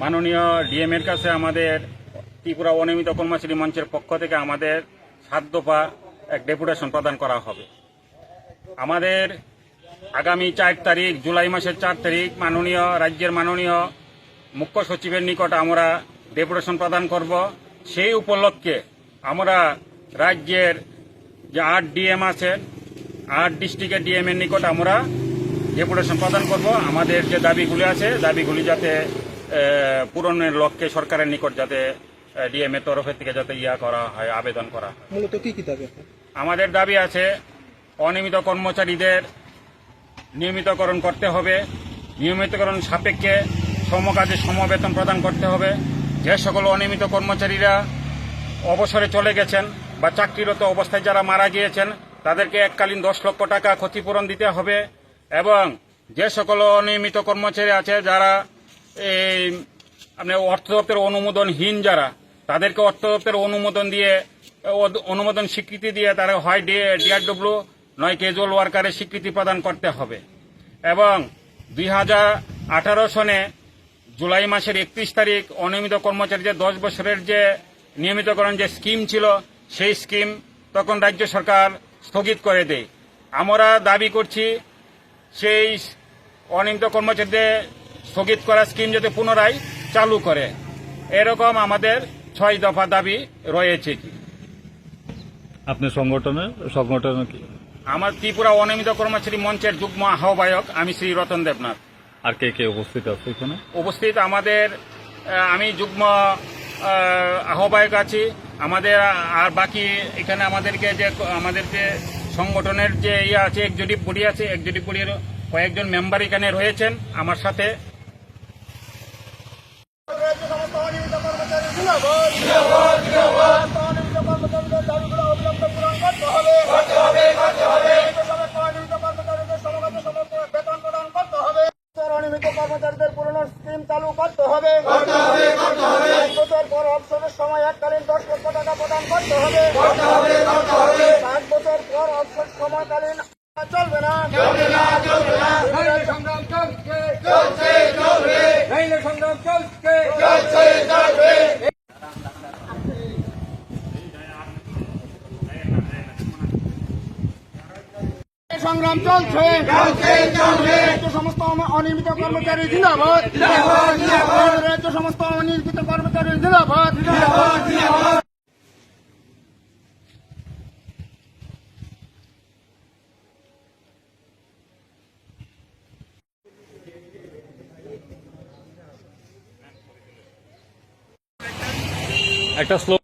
মাননীয় ডিএম এর কাছে আমাদের ত্রিপুরা অনিয়মিত কর্মচারী মঞ্চের পক্ষ থেকে আমাদের সাত দফা এক ডেপুটেশন প্রদান করা হবে। আমাদের আগামী চার তারিখ, জুলাই মাসের চার তারিখ মাননীয়, রাজ্যের মাননীয় মুখ্য সচিবের নিকট আমরা ডেপুটেশন প্রদান করব। সেই উপলক্ষে আমরা রাজ্যের যে আট ডিএম আছেন আট ডিস্ট্রিক্টের ডিএম এর নিকট আমরা ডেপুটেশন প্রদান করব। আমাদের যে দাবিগুলি আছে দাবিগুলি যাতে পূরণের লক্ষ্যে সরকারের নিকট যাতে ডিএম এর তরফের থেকে যাতে ইয়া করা হয় আবেদন করা মূলত কি কি দাবি আমাদের দাবি আছে অনিয়মিত কর্মচারীদের নিয়মিতকরণ করতে হবে। নিয়মিতকরণ সাপেক্ষে সমকাজে সমবেতন প্রদান করতে হবে। যে সকল অনিয়মিত কর্মচারীরা অবসরে চলে গেছেন বা চাকরিরত অবস্থায় যারা মারা গিয়েছেন, তাদেরকে এককালীন দশ লক্ষ টাকা ক্ষতিপূরণ দিতে হবে এবং যে সকল অনিয়মিত কর্মচারী আছে যারা এই আপনার অর্থ দপ্তরের অনুমোদনহীন যারা, তাদেরকে অর্থ দপ্তরের অনুমোদন দিয়ে অনুমোদন স্বীকৃতি দিয়ে তারা হয় ডি, ডিআরডব্লিউ নয় কেজুয়াল ওয়ার্কারের স্বীকৃতি প্রদান করতে হবে। এবং দুই হাজার আঠারো সনে জুলাই মাসের একত্রিশ তারিখ অনিয়মিত কর্মচারীদের দশ বছরের যে নিয়মিতকরণ যে স্কিম ছিল সেই স্কিম তখন রাজ্য সরকার স্থগিত করে দেয়। আমরা দাবি করছি সেই অনিয়মিত কর্মচারীদের স্থগিত করা স্কিম যাতে পুনরায় চালু করে। এরকম আমাদের ছয় দফা দাবি রয়েছে। কি আপনি সংগঠনের কি? আমার ত্রিপুরা অনিয়মিত কর্মচারী মঞ্চের যুগ্ম আহ্বায়ক আমি শ্রী রতন দেবনাথ। আর কে কে উপস্থিত আছে এখানে? উপস্থিত আমাদের আমি যুগ্ম আহ্বায়ক আছি। আমাদের আর বাকি এখানে আমাদেরকে যে আমাদের যে সংগঠনের যে ইয়ে আছে একজুটিভ বডি আছে একজুটিভ বডির কয়েকজন মেম্বার এখানে রয়েছেন আমার সাথে। চালু করতে হবে। করতে হবে করতে হবে। বছর পর অবসরের সময় এককালীন দশ লক্ষ টাকা প্রদান করতে হবে। করতে হবে করতে হবে পাঁচ বছর পর অবসর সময়কালীন চলবে না চলবে না চলবে না সংগ্রাম চলছে চলছে চলবে রেলের সংগ্রাম চলছে চলছে চলবে সংগ্রাম চলছে। চলছে চলবে রাজ্য সমস্ত অনিয়মিত কর্মচারী জিন্দাবাদ। রাজ্য সমস্ত অনিয়মিত কর্মচারী জিন্দাবাদ। একটা স্লো